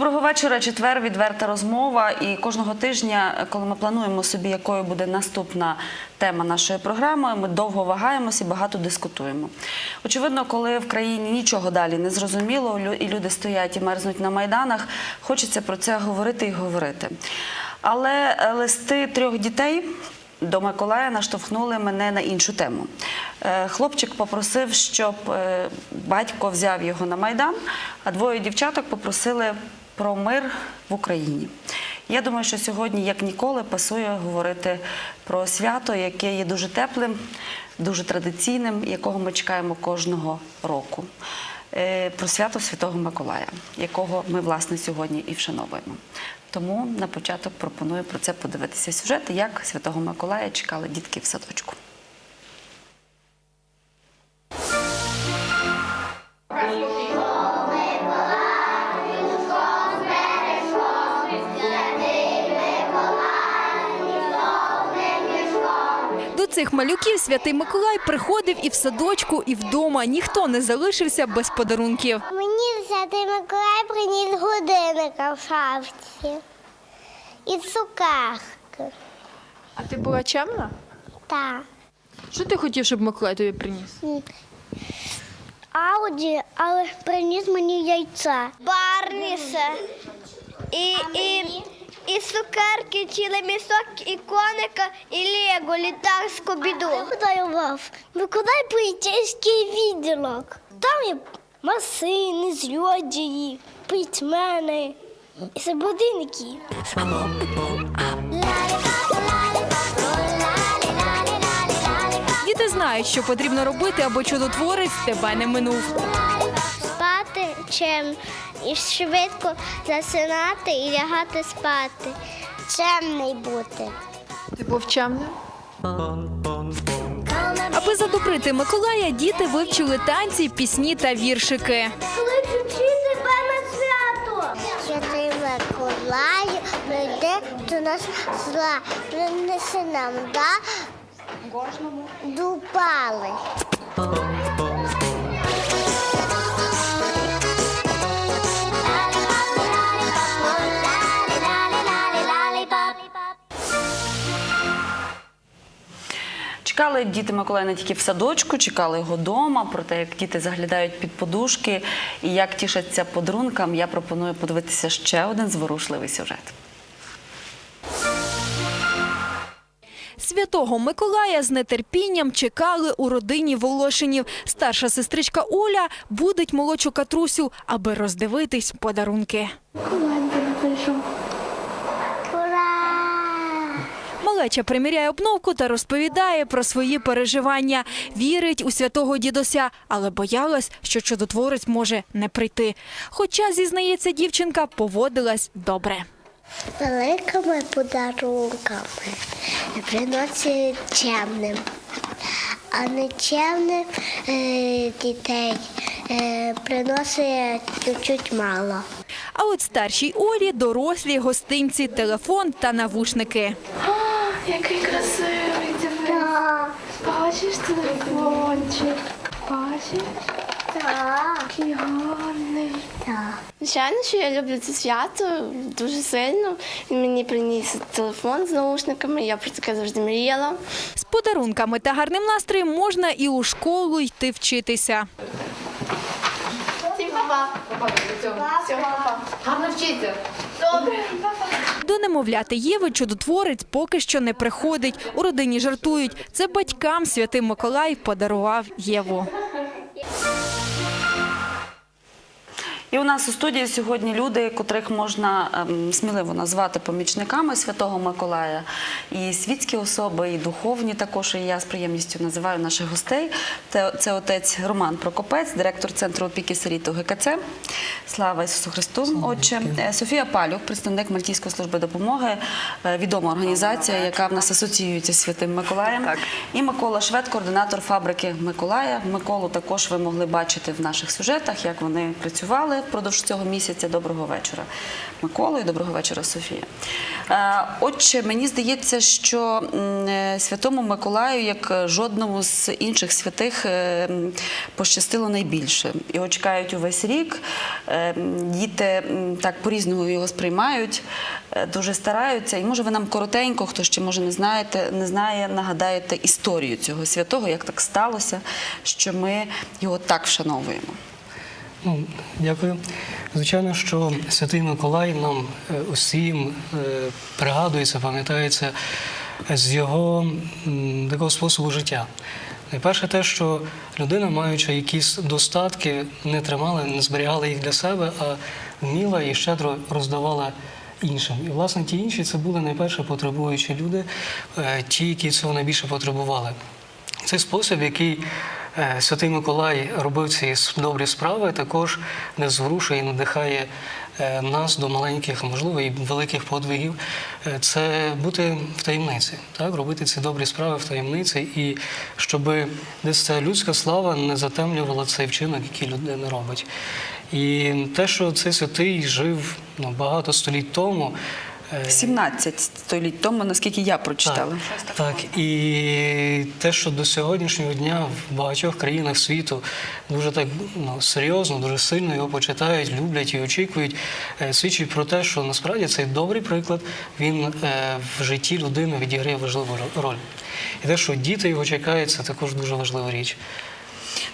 Доброго вечора. Четвер відверта розмова. І кожного тижня, коли ми плануємо собі, якою буде наступна тема нашої програми, ми довго вагаємося і багато дискутуємо. Очевидно, коли в країні нічого далі не зрозуміло, і люди стоять і мерзнуть на майданах, хочеться про це говорити і говорити. Але е, листи трьох дітей. До Миколая наштовхнули мене на іншу тему. Е, Хлопчик попросив, щоб е, батько взяв його на майдан, а двоє дівчаток попросили про мир в Україні. Я думаю, що сьогодні, як ніколи, пасує говорити про свято, яке є дуже теплим, дуже традиційним, якого ми чекаємо кожного року. Е, Про свято Святого Миколая, якого ми власне сьогодні і вшановуємо. Тому на початок пропоную про це подивитися сюжет, як Святого Миколая чекали дітки в садочку. Цих малюків святий Миколай приходив і в садочку, і вдома. Ніхто не залишився без подарунків. Мені Святий Миколай приніс годинника в шафці і цукерки. А ти була чемна? Так. Що ти хотів, щоб Миколай тобі приніс? Ауді, але приніс мені яйця. Барніше. І, і, і цукерки, цілий місок, і коника, і лего, літак з кобіду. Подарував Миколай поліцейський відділок. Там є машини, злодії, письмени і свободинники. Діти знають, що потрібно робити, аби чудотворець тебе не минув. Спати чим і швидко засинати і лягати спати. Чемний бути. Ти був чемним? Аби задобрити Миколая, діти вивчили танці, пісні та віршики. Кличу тебе на свято. Святий Миколай прийде до нас зла, принесе нам да дупали. Чекали діти Миколая не тільки в садочку, чекали його вдома. Про те, як діти заглядають під подушки і як тішаться подарункам, я пропоную подивитися ще один зворушливий сюжет. Святого Миколая з нетерпінням чекали у родині Волошинів. Старша сестричка Оля будить молодшу Катрусю, аби роздивитись подарунки. Ура! Малеча приміряє обновку та розповідає про свої переживання. Вірить у святого дідуся, але боялась, що чудотворець може не прийти. Хоча, зізнається дівчинка, поводилась добре. Великими подарунками приносять чемним, а нечемним е, дітей е, приносить чуть мало. А от старшій Олі дорослі гостинці, телефон та навушники. Який красивий диви. Бачиш телефончик? Бачиш? Так, Який гарний. так. Звичайно, що я люблю це свято дуже сильно. Він мені приніс телефон з наушниками, я про таке завжди мріяла. З подарунками та гарним настроєм можна і у школу йти вчитися. Всім папа. Всього папа. Гарно вчиться. Добре. До немовляти Єви чудотворець поки що не приходить. У родині жартують. Це батькам святий Миколай подарував Єву. І у нас у студії сьогодні люди, котрих можна ем, сміливо назвати помічниками Святого Миколая, і світські особи, і духовні також. І я з приємністю називаю наших гостей. Це, це отець Роман Прокопець, директор центру опіки сиріт УГКЦ. Слава Ісусу Христу! Отче Е, Софія Палюк, представник Мальтійської служби допомоги, е, відома організація, яка в нас асоціюється з Святим Миколаєм. І Микола Швед, координатор фабрики Миколая. Миколу також ви могли бачити в наших сюжетах, як вони працювали. Впродовж цього місяця. Доброго вечора, Микола, і доброго вечора, Софія. Е, Отже, мені здається, що е, святому Миколаю, як жодному з інших святих, е, пощастило найбільше. Його чекають увесь рік. Діти так по-різному його сприймають, дуже стараються. І може ви нам коротенько, хто ще може не знаєте, не знає, нагадаєте історію цього святого, як так сталося, що ми його так вшановуємо. Ну, дякую. Звичайно, що Святий Миколай нам е, усім е, пригадується, пам'ятається з його такого способу життя. Найперше те, що людина, маючи якісь достатки, не тримала, не зберігала їх для себе, а вміла і щедро роздавала іншим. І, власне, ті інші це були найперше потребуючі люди, е, ті, які цього найбільше потребували. Цей спосіб, який Святий Миколай робив ці добрі справи, також не зворушує і надихає е, нас до маленьких, можливо, і великих подвигів. Е, Це бути в таємниці, так? робити ці добрі справи в таємниці, і щоб десь ця людська слава не затемнювала цей вчинок, який людина робить. І те, що цей святий жив ну, багато століть тому. Е, 17 століть тому, наскільки я прочитала. так, так, і те, що до сьогоднішнього дня в багатьох країнах світу дуже так ну, серйозно, дуже сильно його почитають, люблять і очікують, е, свідчить про те, що насправді цей добрий приклад він е, в житті людини відіграє важливу ро- роль. І те, що діти його чекають, це також дуже важлива річ.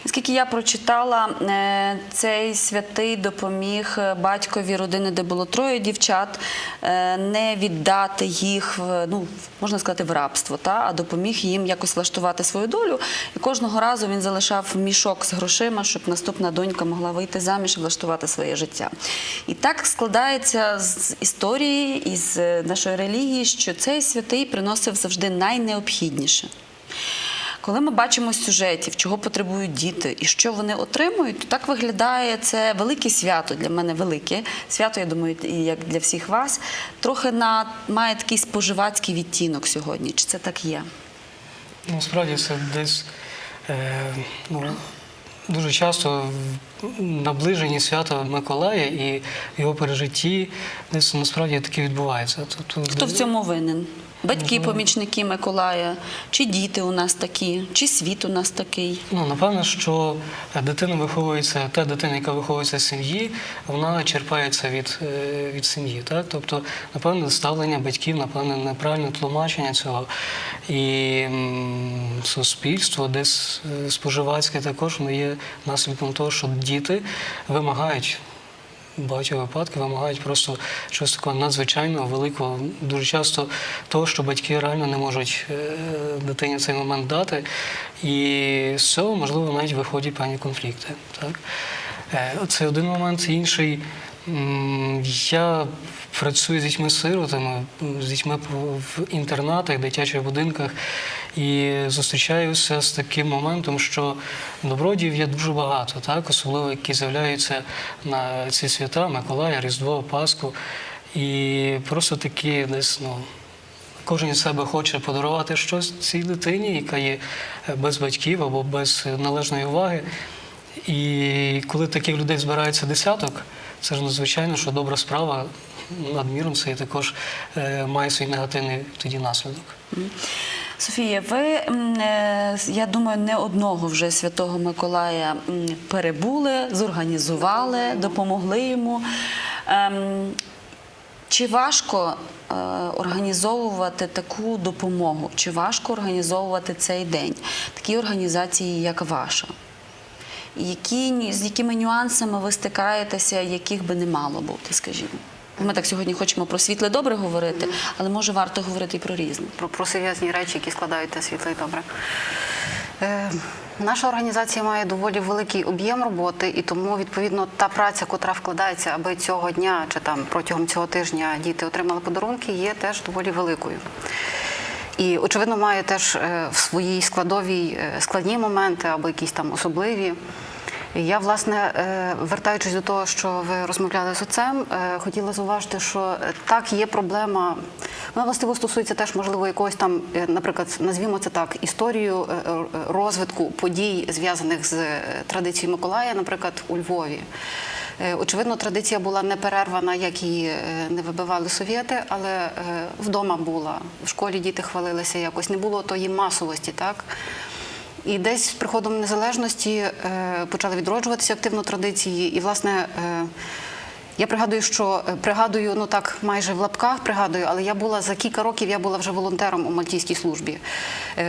Наскільки я прочитала, е, цей святий допоміг е, батькові родини, де було троє дівчат, е, не віддати їх ну можна сказати в рабство, та а допоміг їм якось влаштувати свою долю. І кожного разу він залишав мішок з грошима, щоб наступна донька могла вийти заміж і влаштувати своє життя. І так складається з історії і з е, нашої релігії, що цей святий приносив завжди найнеобхідніше. Коли ми бачимо сюжетів, чого потребують діти і що вони отримують, то так виглядає це велике свято для мене велике свято. Я думаю, і як для всіх вас, трохи на має такий споживацький відтінок сьогодні. Чи це так є? Ну, справді це десь е, ну, дуже часто в наближенні свята Миколая і його пережитті десь насправді таке відбувається. Тобто, Хто в цьому винен? Батьки, помічники Миколая, чи діти у нас такі, чи світ у нас такий? Ну, напевно, що дитина виховується, та дитина, яка виховується в сім'ї, вона черпається від, е, від сім'ї. Так? Тобто, напевно, ставлення батьків, напевно, неправильне тлумачення цього. І суспільство, десь е, споживацьке також воно є наслідком того, що діти вимагають. Багатьох випадках вимагають просто щось такого надзвичайного, великого, дуже часто того, що батьки реально не можуть е, дитині цей момент дати. І з цього, можливо, навіть виходять певні конфлікти. Так? Е, Це один момент. Інший. Я працюю з дітьми-сиротами, з дітьми в інтернатах, дитячих будинках і зустрічаюся з таким моментом, що добродіїв є дуже багато, так? особливо які з'являються на ці свята, Миколая, Різдво, Пасху. І просто такі десь, ну. Кожен із себе хоче подарувати щось цій дитині, яка є без батьків або без належної уваги. І коли таких людей збирається десяток, це ж надзвичайно, що добра справа надміром це також е, має свій негативний тоді наслідок. Софія, ви, е, я думаю, не одного вже святого Миколая перебули, зорганізували, допомогли йому. Ем, Чи важко е, організовувати таку допомогу? Чи важко організовувати цей день? Такі організації, як ваша? Які, з якими нюансами ви стикаєтеся, яких би не мало бути, скажімо? Ми так сьогодні хочемо про світле добре говорити, але може варто говорити і про різне. про, про серйозні речі, які складають те світло і добре. Е, наша організація має доволі великий об'єм роботи, і тому, відповідно, та праця, котра вкладається, аби цього дня чи там протягом цього тижня діти отримали подарунки, є теж доволі великою. І, очевидно, має теж е, в своїй складовій е, складні моменти або якісь там особливі. Я, власне, е, вертаючись до того, що ви розмовляли з отцем, е, хотіла зауважити, що так є проблема. Вона властиво стосується теж, можливо, якогось там, е, наприклад, назвімо це так, історію розвитку подій, зв'язаних з традицією Миколая, наприклад, у Львові. Очевидно, традиція була не перервана, як її не вибивали совєти, але вдома була. В школі діти хвалилися якось. Не було тої масовості, так? І десь з приходом незалежності е, почали відроджуватися активно традиції. І, власне, е, я пригадую, що е, пригадую, ну так майже в лапках пригадую, але я була за кілька років, я була вже волонтером у Мальтійській службі.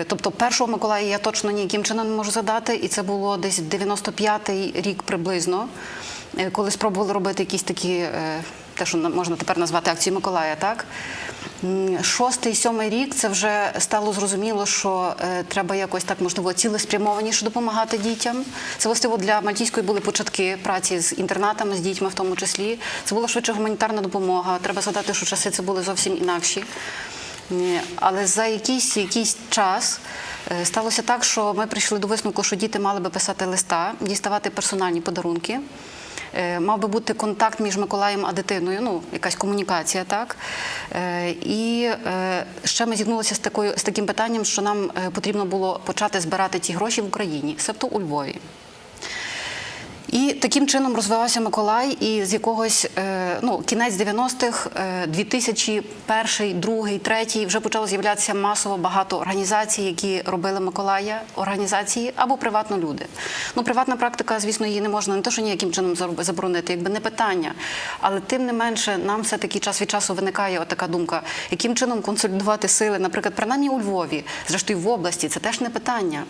Тобто, першого Миколая я точно ніяким чином не можу задати, і це було десь 95-й рік приблизно, коли спробували робити якісь такі, те, що можна тепер назвати акцію Миколая, так? Шостий, сьомий рік це вже стало зрозуміло, що е, треба якось так можливо цілеспрямованіше допомагати дітям. Це властиво для Мальтійської були початки праці з інтернатами, з дітьми в тому числі. Це була швидше гуманітарна допомога. Треба згадати, що часи це були зовсім інакші. Але за якийсь, якийсь час е, сталося так, що ми прийшли до висновку, що діти мали би писати листа, діставати персональні подарунки. Е, Мав би бути контакт між Миколаєм а дитиною, ну якась комунікація, так Е, і е, ще ми зіткнулися з такою з таким питанням, що нам потрібно було почати збирати ті гроші в Україні, себто у Львові. І таким чином розвивався Миколай, і з якогось е, ну, кінець 90-х, е, 2001, 2, 3 вже почало з'являтися масово багато організацій, які робили Миколая, організації або приватно люди. Ну, приватна практика, звісно, її не можна не те, що ніяким чином заборонити, якби не питання. Але тим не менше, нам все-таки час від часу виникає така думка, яким чином консолідувати сили, наприклад, принаймні у Львові, зрештою в області, це теж не питання.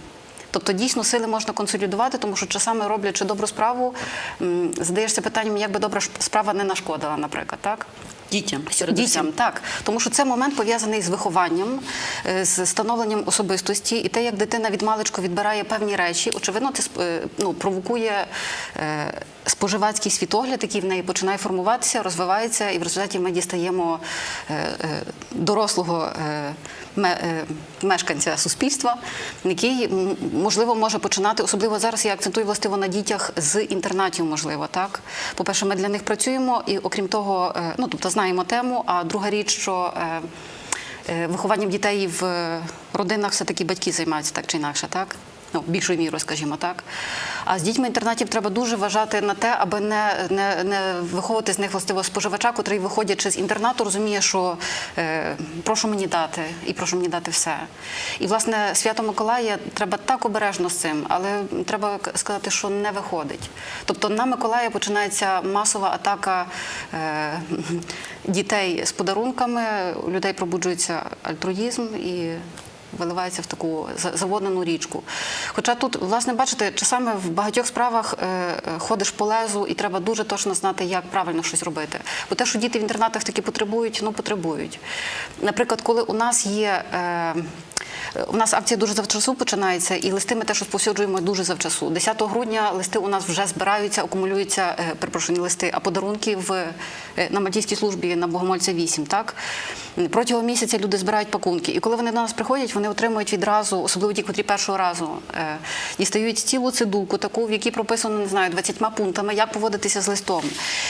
Тобто дійсно сили можна консолідувати, тому що часами роблячи добру справу, задаєшся питанням, як би добра справа не нашкодила, наприклад, так? Дітям. Дітям, так. Тому що це момент пов'язаний з вихованням, е, з становленням особистості, і те, як дитина від маличку відбирає певні речі, очевидно, це е, ну, провокує е, споживацький світогляд, який в неї починає формуватися, розвивається, і в результаті ми дістаємо дорослого мешканця суспільства, який можливо може починати, особливо зараз я акцентую властиво на дітях з інтернатів, можливо, так. По-перше, ми для них працюємо, і окрім того, е, ну тобто знаємо тему. А друга річ, що е, е, вихованням дітей в е, родинах все-таки батьки займаються так чи інакше, так? Ну, більшою мірою, скажімо так. А з дітьми інтернатів треба дуже вважати на те, аби не, не, не виховувати з них властиво споживача, котрий, виходячи з інтернату, розуміє, що е, прошу мені дати і прошу мені дати все. І, власне, свято Миколая треба так обережно з цим, але треба сказати, що не виходить. Тобто на Миколая починається масова атака е, дітей з подарунками, у людей пробуджується альтруїзм і виливається в таку заводнену річку. Хоча тут, власне, бачите, часами в багатьох справах е, е, ходиш по лезу і треба дуже точно знати, як правильно щось робити. Бо те, що діти в інтернатах таки потребують, ну потребують. Наприклад, коли у нас є. У нас акція дуже завчасу починається, і листи ми теж розповсюджуємо дуже завчасу. 10 грудня листи у нас вже збираються, акумулюються, е, перепрошую, не листи, а подарунки в, е, на Мальтійській службі на Богомольця 8, так? Протягом місяця люди збирають пакунки. І коли вони до нас приходять, вони отримують відразу, особливо ті, котрі першого разу е, дістають цілу цидулку, таку, в якій прописано, не знаю, 20 пунктами, як поводитися з листом.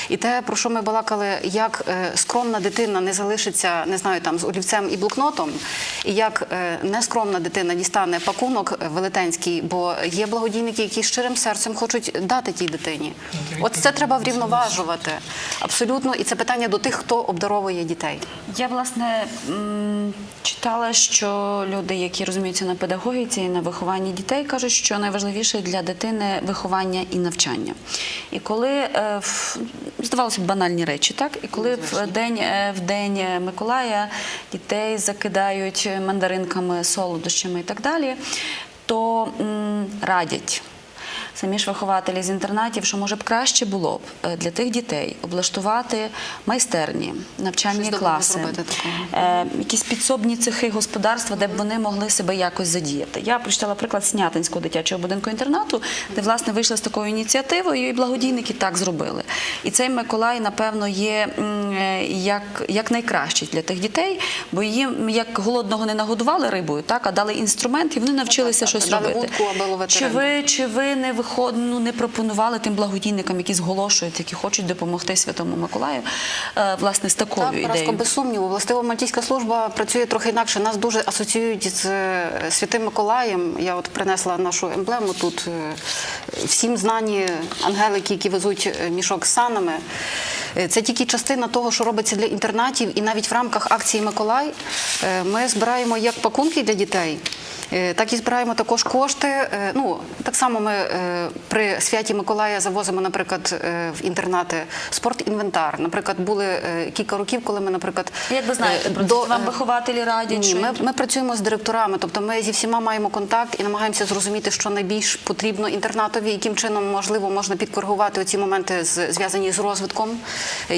І те, про що ми балакали, як скромна дитина не залишиться, не знаю, там з олівцем і блокнотом, і як нескромна дитина дістане пакунок велетенський, бо є благодійники, які щирим серцем хочуть дати тій дитині. От це треба врівноважувати. Абсолютно, і це питання до тих, хто обдаровує дітей. Я власне читала, що люди, які розуміються на педагогіці і на вихованні дітей, кажуть, що найважливіше для дитини виховання і навчання. І коли е, здавалося б банальні речі, так і коли в день е, в день Миколая дітей закидають мандаринками, солодощами і так далі, то радять. Самі ж вихователі з інтернатів, що може б краще було б е, для тих дітей облаштувати майстерні, навчальні Щось класи, е, якісь підсобні цехи господарства, де б вони могли себе якось задіяти. Я прочитала приклад Снятинського дитячого будинку інтернату, де власне вийшли з такою ініціативою, і благодійники так зробили. І цей Миколай, напевно, є е, як, як найкращий для тих дітей, бо їм як голодного не нагодували рибою, так а дали інструмент, і вони навчилися так, щось робити. вудку, аби ловити Чи ви чи ви не виход, ну, не пропонували тим благодійникам, які зголошують, які хочуть допомогти Святому Миколаю, е, власне з такою Так, ідеєю. без сумніву. Властиво мальтійська служба працює трохи інакше. Нас дуже асоціюють з е, Святим Миколаєм. Я от принесла нашу емблему тут. е, Всім знані ангелики, які везуть мішок з санами. Це тільки частина того, що робиться для інтернатів, і навіть в рамках акції Миколай ми збираємо як пакунки для дітей. Е, Так і збираємо також кошти. Е, Ну так само ми е, при святі Миколая завозимо, наприклад, в інтернати спортінвентар. Наприклад, були кілька років, коли ми, наприклад, Як ви знаєте про це? Вам вихователі радять? Ні, ми, ми працюємо з директорами, тобто ми зі всіма маємо контакт і намагаємося зрозуміти, що найбільш потрібно інтернатові, яким чином можливо можна підкоригувати оці моменти зв'язані з розвитком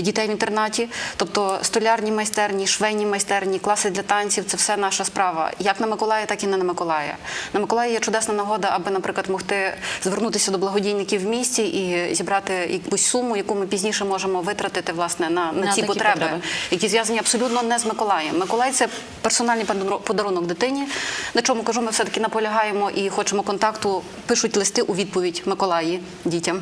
дітей в інтернаті. Тобто столярні майстерні, швейні майстерні, класи для танців це все наша справа. Як на Миколая, так і не на Миколая. На Миколая є чудесна нагода, аби, наприклад, могти звернутися до благодійників в місті і зібрати якусь суму, яку ми пізніше можемо витратити власне на, на, На ці потреби потреби. які зв'язані абсолютно не з Миколаєм. Миколай це персональний подарунок- подарунок дитині. На чому кажу, ми все-таки наполягаємо і хочемо контакту. Пишуть листи у відповідь Миколаї дітям.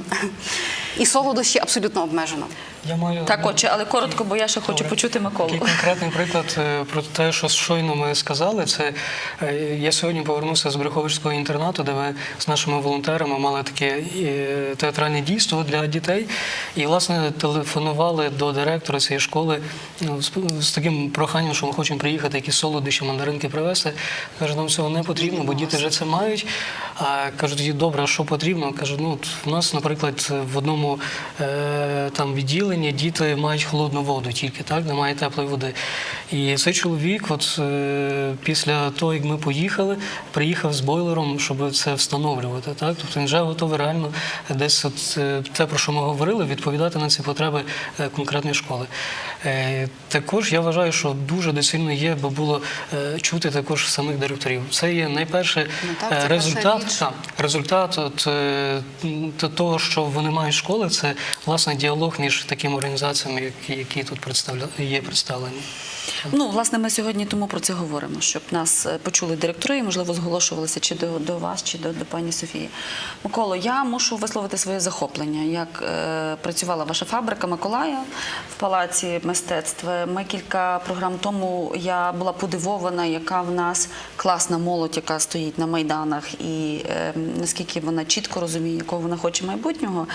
І солодощі абсолютно обмежено. Я маю Так, отче, але коротко, бо я ще хочу Добре. почути Миколу. Такий конкретний приклад е, про те, що щойно ми сказали. Це е, я сьогодні повернувся з Брюховичського інтернату, де ми з нашими волонтерами мали таке е, театральне дійство для дітей. І, власне, телефонували до директора цієї школи ну, з, таким проханням, що ми хочемо приїхати, якісь солодощі, мандаринки привезти. Каже, нам цього не потрібно, бо діти вже це мають. А кажуть, добре, що потрібно? Кажу, ну от в нас, наприклад, в одному е, там відділенні діти мають холодну воду тільки, так, немає теплої води. І цей чоловік, от е, після того, як ми поїхали, приїхав з бойлером, щоб це встановлювати. Так? Тобто він вже готовий реально десь от, е, те, про що ми говорили, відповідати на ці потреби е, конкретної школи. Е, Також я вважаю, що дуже доцільно є, бо було е, чути також самих директорів. Це є найперше Ну так, е, це результат. Так, результат от, е, того, що вони мають школи, це власне діалог між такими організаціями, які, які тут є представлені. Ну, власне, ми сьогодні тому про це говоримо, щоб нас е, почули директори і, можливо, зголошувалися чи до, до вас, чи до, до пані Софії. Миколо, я мушу висловити своє захоплення, як е, працювала ваша фабрика Миколая в палаці мистецтв. Ми кілька програм тому я була подивована, яка в нас класна молодь, яка стоїть на майданах, і е, наскільки вона чітко розуміє, якого вона хоче майбутнього.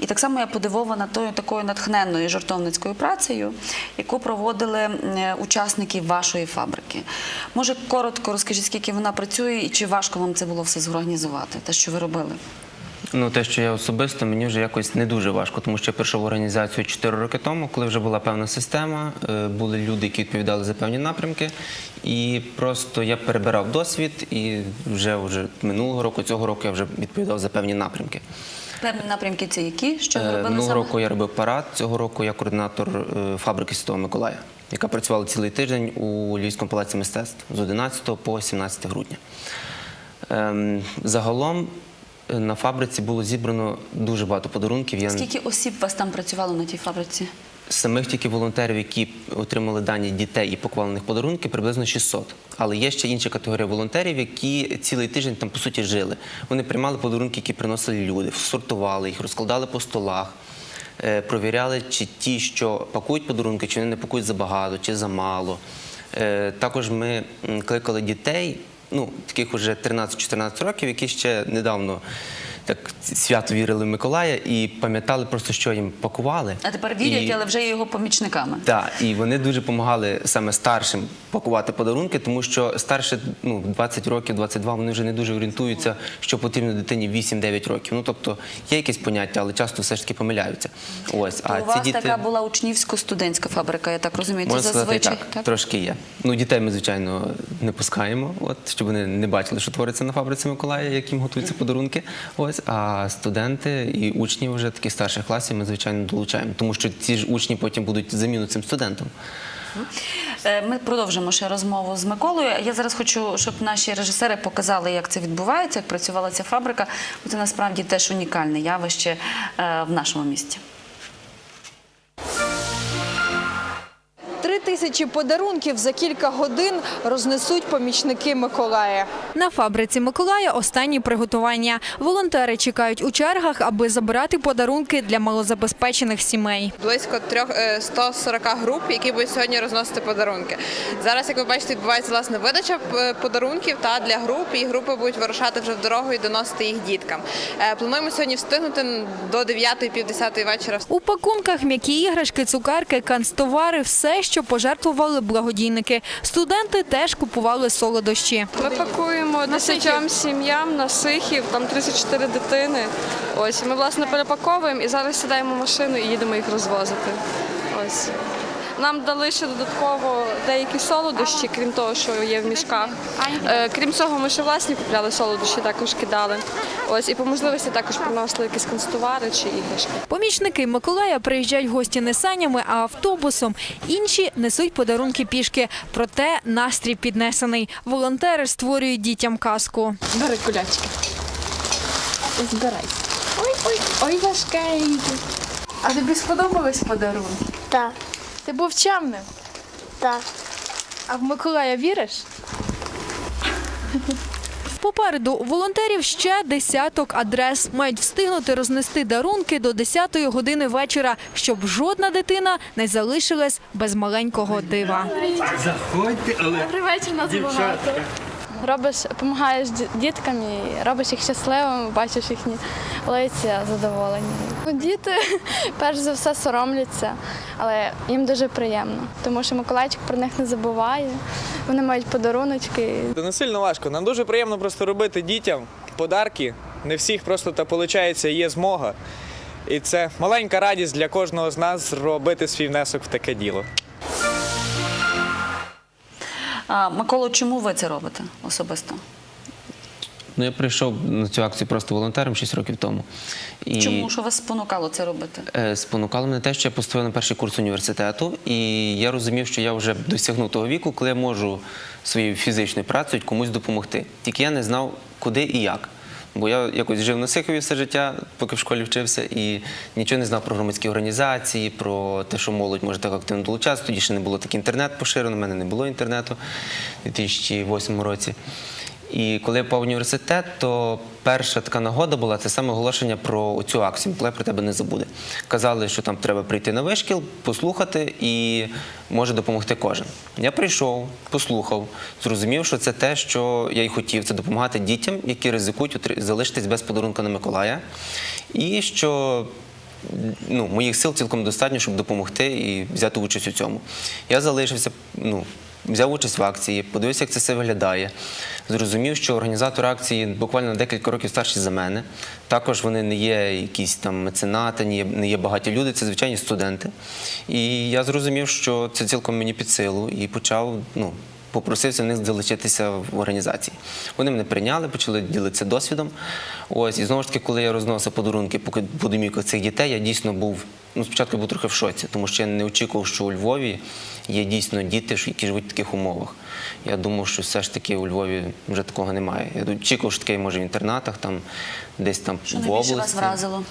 І так само я подивована тою такою натхненною жартовницькою працею, яку проводили учасники вашої фабрики. Може, коротко розкажіть, скільки вона працює і чи важко вам це було все зорганізувати, те, що ви робили? Ну, те, що я особисто, мені вже якось не дуже важко, тому що я прийшов в організацію 4 роки тому, коли вже була певна система, е, були люди, які відповідали за певні напрямки. І просто я перебирав досвід, і вже, вже минулого року, цього року я вже відповідав за певні напрямки. Певні напрямки це які? Що ви Е, робили Минулого саме? року я робив парад, цього року я координатор е, фабрики Святого Миколая, яка працювала цілий тиждень у Львівському палаці мистецтв з 11 по 17 грудня. Ем, Загалом е, на фабриці було зібрано дуже багато подарунків. Скільки осіб у вас там працювало на тій фабриці? Самих тільки волонтерів, які отримали дані дітей і пакували на них подарунки, приблизно 600. Але є ще інша категорія волонтерів, які цілий тиждень там по суті жили. Вони приймали подарунки, які приносили люди, сортували їх, розкладали по столах. е, Провіряли, чи ті, що пакують подарунки, чи вони не пакують забагато, чи замало. Е, Також ми кликали дітей, ну таких уже 13-14 років, які ще недавно так свято вірили в Миколая і пам'ятали просто, що їм пакували. А тепер вірять, І- але вже є його помічниками. так, і вони дуже допомагали саме старшим пакувати подарунки, тому що старше ну, 20 років, 22, вони вже не дуже орієнтуються, що потрібно дитині 8-9 років. Ну тобто є якесь поняття, але часто все ж таки помиляються. Ось, То у вас така була учнівсько-студентська фабрика, я так розумію. Це зазвичай так, трошки є. Ну, дітей ми, звичайно, не пускаємо, от, щоб вони не бачили, що твориться на фабриці Миколая, як їм готуються подарунки. Ось, а студенти і учні вже таких старших класів ми, звичайно, долучаємо, тому що ці ж учні потім будуть заміну цим студентам. Е, Ми продовжимо ще розмову з Миколою. Я зараз хочу, щоб наші режисери показали, як це відбувається, як працювала ця фабрика. Це насправді теж унікальне явище е, в нашому місті. Тисячі подарунків за кілька годин рознесуть помічники Миколая. На фабриці Миколая останні приготування. Волонтери чекають у чергах, аби забирати подарунки для малозабезпечених сімей. близько трьох е, 140 груп, які будуть сьогодні розносити подарунки. Зараз, як ви бачите, відбувається власне видача е, подарунків та для груп, і групи будуть вирушати вже в дорогу і доносити їх діткам. Е, Плануємо сьогодні встигнути до 9 пів 10 вечора. У пакунках м'які іграшки, цукерки, канцтовари – все, що пожертвували благодійники. Студенти теж купували солодощі. Ми пакуємо десятьом сім'ям на сихів, там 34 дитини. Ось ми власне перепаковуємо і зараз сідаємо в машину і їдемо їх розвозити. Ось. Нам дали ще додатково деякі солодощі, крім того, що є в мішках. Е, крім цього, ми ще власні купляли солодощі, також кидали. Ось і по можливості також приносили якісь канцтовари чи іграшки. Помічники Миколая приїжджають в гості не санями, а автобусом. Інші несуть подарунки пішки. Проте настрій піднесений. Волонтери створюють дітям казку. Бери кулячки. Збирай. Ой, ой, ой, важкенький. А тобі сподобались подарунки? Так, Ти був чемним. так. А в Миколая віриш? Попереду у волонтерів ще десяток адрес. Мають встигнути рознести дарунки до 10-ї години вечора, щоб жодна дитина не залишилась без маленького дива. Заходьте, але Добрий вечір, нас багато. Робиш, допомагаєш діткам і робиш їх щасливими, бачиш їхні лиця задоволені. Ну, Діти перш за все соромляться, але їм дуже приємно, тому що Миколайчик про них не забуває. Вони мають подаруночки. Це не сильно важко. Нам дуже приємно просто робити дітям подарки. Не всіх просто та виходить, є змога. І це маленька радість для кожного з нас зробити свій внесок в таке діло. А, Миколо, чому ви це робите особисто? Ну, я прийшов на цю акцію просто волонтером 6 років тому. І... Чому що вас спонукало це робити? Е, Спонукало мене те, що я поступив на перший курс університету, і я розумів, що я вже досягнув того віку, коли я можу своєю фізичною працею комусь допомогти. Тільки я не знав, куди і як. Бо я якось жив на Сихові все життя, поки в школі вчився, і нічого не знав про громадські організації, про те, що молодь може так активно долучатися. Тоді ще не було так інтернет поширено, в мене не було інтернету у 2008 році. І коли я попав в університет, то перша така нагода була це саме оголошення про цю акцію. Миколай про тебе не забуде. Казали, що там треба прийти на вишкіл, послухати і може допомогти кожен. Я прийшов, послухав, зрозумів, що це те, що я й хотів, це допомагати дітям, які ризикують залишитись без подарунка на Миколая. І що ну, моїх сил цілком достатньо, щоб допомогти і взяти участь у цьому. Я залишився, ну, взяв участь в акції, подивився, як це все виглядає. Зрозумів, що організатор акції буквально декілька років старші за мене. Також вони не є якісь там меценати, не є, не є багаті люди, це звичайні студенти. І я зрозумів, що це цілком мені під силу і почав, ну, попросився в них залишитися в організації. Вони мене прийняли, почали ділитися досвідом. Ось, і знову ж таки, коли я розносив подарунки по по домівках цих дітей, я дійсно був. Ну, спочатку був трохи в шоці, тому що я не очікував, що у Львові є дійсно діти, які живуть в таких умовах. Я думав, що все ж таки у Львові вже такого немає. Я очікував, що таке може в інтернатах, там десь там Що в найбільше вас вразило?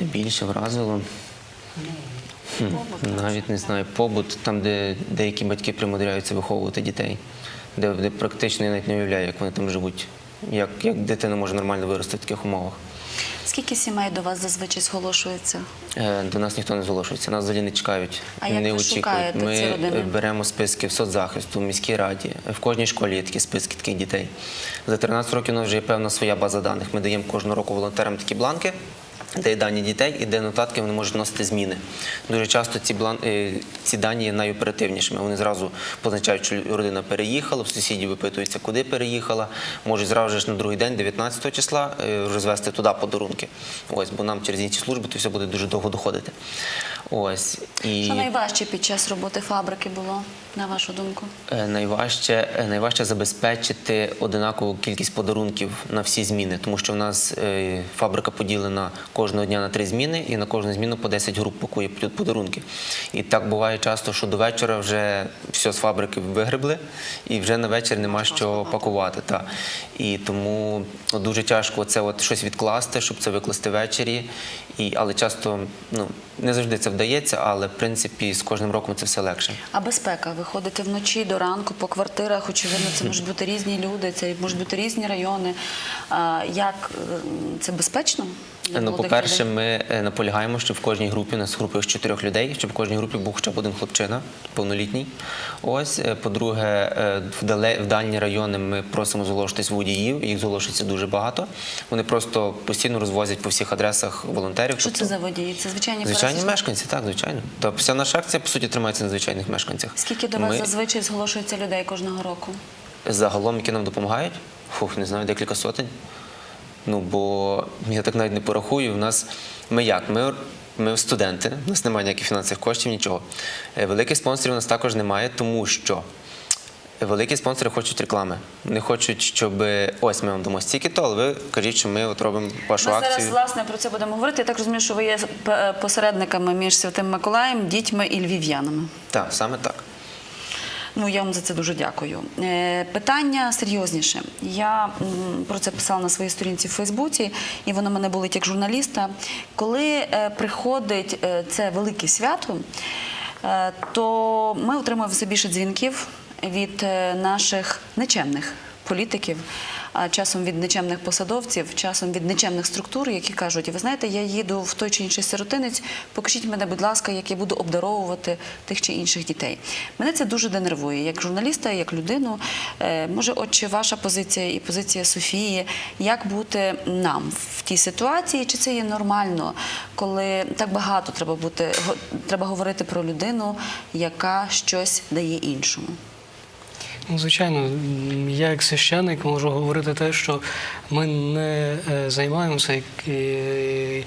Найбільше вразило. Хм, навіть не знаю, побут, там, де деякі батьки примудряються виховувати дітей, де, де практично я навіть не уявляю, як вони там живуть, як, як дитина може нормально вирости в таких умовах. Скільки сімей до вас зазвичай зголошується? Е, До нас ніхто не зголошується, нас взагалі не чекають, А як не ви очікують. Ми ці родини? е, беремо списки в соцзахисту, в міській раді. В кожній школі є такі списки таких дітей. За 13 років у нас вже є певна своя база даних. Ми даємо кожного року волонтерам такі бланки. Де є дані дітей і де нотатки вони можуть вносити зміни. Дуже часто ці блан... е, ці дані є найоперативнішими. Вони зразу позначають, що родина переїхала, в сусідів випитується, куди переїхала. Можуть зразу ж на другий день, 19 числа, е, розвести туди подарунки. Ось, бо нам через інші служби то все буде дуже довго доходити. Ось і Що найважче під час роботи фабрики було, на вашу думку? Е, Найважче, е, найважче забезпечити одинакову кількість подарунків на всі зміни, тому що в нас е, фабрика поділена кожного дня на три зміни, і на кожну зміну по 10 груп пакує подарунки. І так буває часто, що до вечора вже все з фабрики вигребли, і вже на вечір нема що пакувати. Та. І тому дуже тяжко це от щось відкласти, щоб це викласти ввечері. І, але часто ну, Не завжди це вдається, але в принципі з кожним роком це все легше. А безпека? Ви ходите вночі до ранку по квартирах, очевидно, це можуть бути різні люди, це можуть бути різні райони. Як е, це безпечно? Для Ну, по-перше, ми е, наполягаємо, щоб в кожній групі у нас групи з чотирьох людей, щоб в кожній групі був хоча б один хлопчина, повнолітній. Ось, е, по-друге, е, в, дальні райони ми просимо зголошуватись водіїв, їх зголошується дуже багато. Вони просто постійно розвозять по всіх адресах волонтерів. Що це за водії? Це звичайні Звичайні пересічні? мешканці, так, звичайно. Тобто вся наша акція, по суті, тримається на звичайних мешканцях. Скільки до вас Ми- зазвичай зголошується людей кожного року? Загалом, які нам допомагають, фух, не знаю, декілька сотень. Ну, бо я так навіть не порахую. У нас ми як? Ми, ми студенти, у нас немає ніяких фінансових коштів, нічого. Е, Великих спонсорів у нас також немає, тому що великі спонсори хочуть реклами. Вони хочуть, щоб ось ми вам дамо стільки то, але ви кажіть, що ми от робимо вашу Ми акцію. зараз власне про це будемо говорити. Я так розумію, що ви є посередниками між Святим Миколаєм, дітьми і львів'янами. Так, саме так. Ну, я вам за це дуже дякую. Е, питання серйозніше. Я про це писала на своїй сторінці в Фейсбуці, і воно мене болить як журналіста. Коли е, приходить е, це велике свято, то ми отримуємо все більше дзвінків від наших нечемних політиків. Часом від нечемних посадовців, часом від нечемних структур, які кажуть, ви знаєте, я їду в той чи інший сиротинець, покажіть мене, будь ласка, як я буду обдаровувати тих чи інших дітей. Мене це дуже денервує, як журналіста, як людину. Е, Може, от чи ваша позиція і позиція Софії, як бути нам в тій ситуації, чи це є нормально, коли так багато треба бути, треба говорити про людину, яка щось дає іншому. Ну, Звичайно, я як священник можу говорити те, що ми не е, займаємося як, е,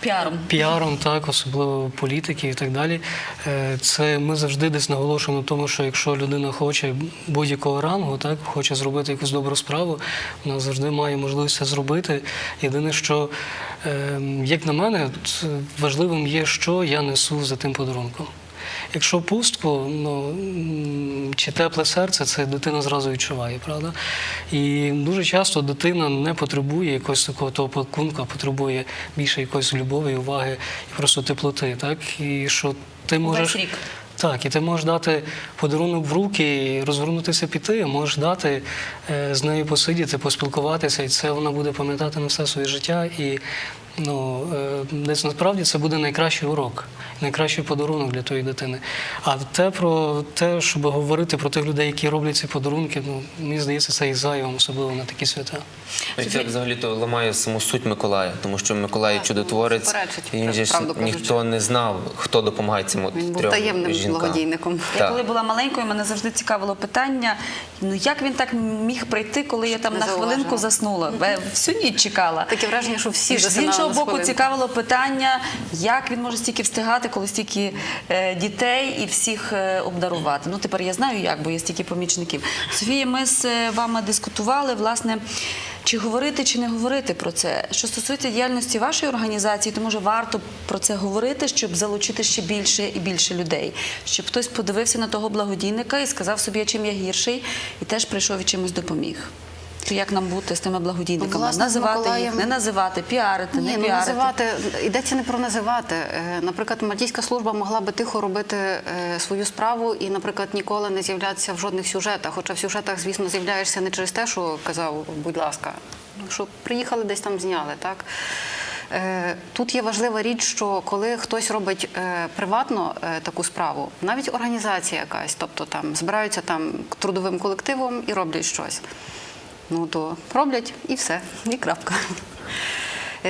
Піаром. піаром, так, особливо політики і так далі. Е, Це ми завжди десь наголошуємо на тому, що якщо людина хоче будь-якого рангу, так, хоче зробити якусь добру справу, вона завжди має можливість це зробити. Єдине, що, е, як на мене, важливим є, що я несу за тим подарунком. Якщо пустку, ну чи тепле серце, це дитина зразу відчуває, правда? І дуже часто дитина не потребує якогось такого того пакунку, а потребує більше якоїсь любові, уваги і просто теплоти. Так? І що ти можеш. рік. Так, і ти можеш дати подарунок в руки, розвернутися піти, можеш дати е, з нею посидіти, поспілкуватися, і це вона буде пам'ятати на все своє життя. І ну, е, десь насправді це буде найкращий урок, найкращий подарунок для тої дитини. А те про те, щоб говорити про тих людей, які роблять ці подарунки, ну мені здається, це і зайвим, особливо на такі свята. Ну, і це взагалі то ламає саму суть Миколая, тому що Миколай Так, чудотворець, і він же ж ніхто не знав, хто допомагає цим Він був трьом таємним жінкам. благодійником. Я коли була маленькою, мене завжди цікавило питання: ну як він так міг прийти, коли я там Не на хвилинку заснула? Всю ніч чекала. Таке враження, що всі засинали іншого боку, хвилинку. цікавило питання, як він може стільки встигати, коли стільки е, дітей і всіх е, обдарувати. Ну тепер я знаю, як, бо є стільки помічників. Софія, ми з е, вами дискутували, власне. Чи говорити, чи не говорити про це? Що стосується діяльності вашої організації, то може варто про це говорити, щоб залучити ще більше і більше людей, щоб хтось подивився на того благодійника і сказав собі, чим я гірший, і теж прийшов і чимось допоміг. То як нам бути з тими благодійниками? Ну, власне, називати їх, не називати, піарити, Ні, не ну піарити. називати йдеться не про називати. Е, Наприклад, мальтійська служба могла би тихо робити е, свою справу і, наприклад, ніколи не з'являтися в жодних сюжетах. Хоча в сюжетах, звісно, з'являєшся не через те, що казав, будь ласка, що приїхали десь там зняли, так. Е, Тут є важлива річ, що коли хтось робить приватно таку справу, навіть організація якась, тобто там збираються там трудовим колективом і роблять щось. Ну то роблять і все, і крапка.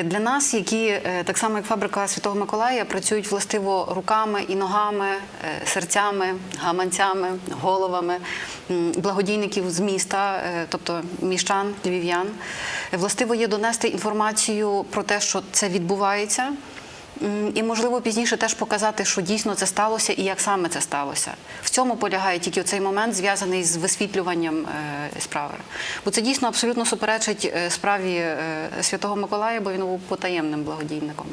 Для нас, які е, так само як фабрика Святого Миколая, працюють властиво руками і ногами, е, серцями, гаманцями, головами благодійників з міста, е, тобто міщан, львів'ян. Властиво є донести інформацію про те, що це відбувається. І можливо пізніше теж показати, що дійсно це сталося і як саме це сталося. В цьому полягає тільки цей момент, зв'язаний з висвітлюванням е, справи. Бо це дійсно абсолютно суперечить е, справі е, Святого Миколая, бо він був потаємним благодійником.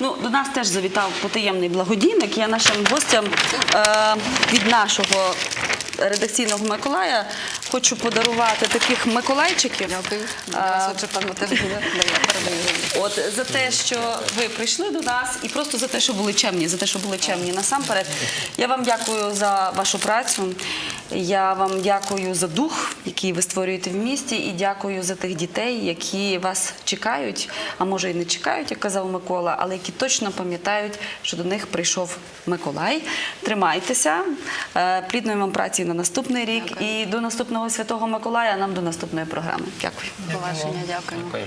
Ну, до нас теж завітав потаємний благодійник. Я нашим гостям від нашого редакційного Миколая хочу подарувати таких Миколайчиків. Дякую. А. От за те, що ви прийшли до нас, і просто за те, що були чемні, за те, що були чемні насамперед. Я вам дякую за вашу працю. Я вам дякую за дух, який ви створюєте в місті, і дякую за тих дітей, які вас чекають, а може і не чекають, як казав Микола, але які точно пам'ятають, що до них прийшов Миколай. Тримайтеся, е, плідної вам праці на наступний рік і до наступного святого Миколая. а Нам до наступної програми. Дякую. Побачення, дякую.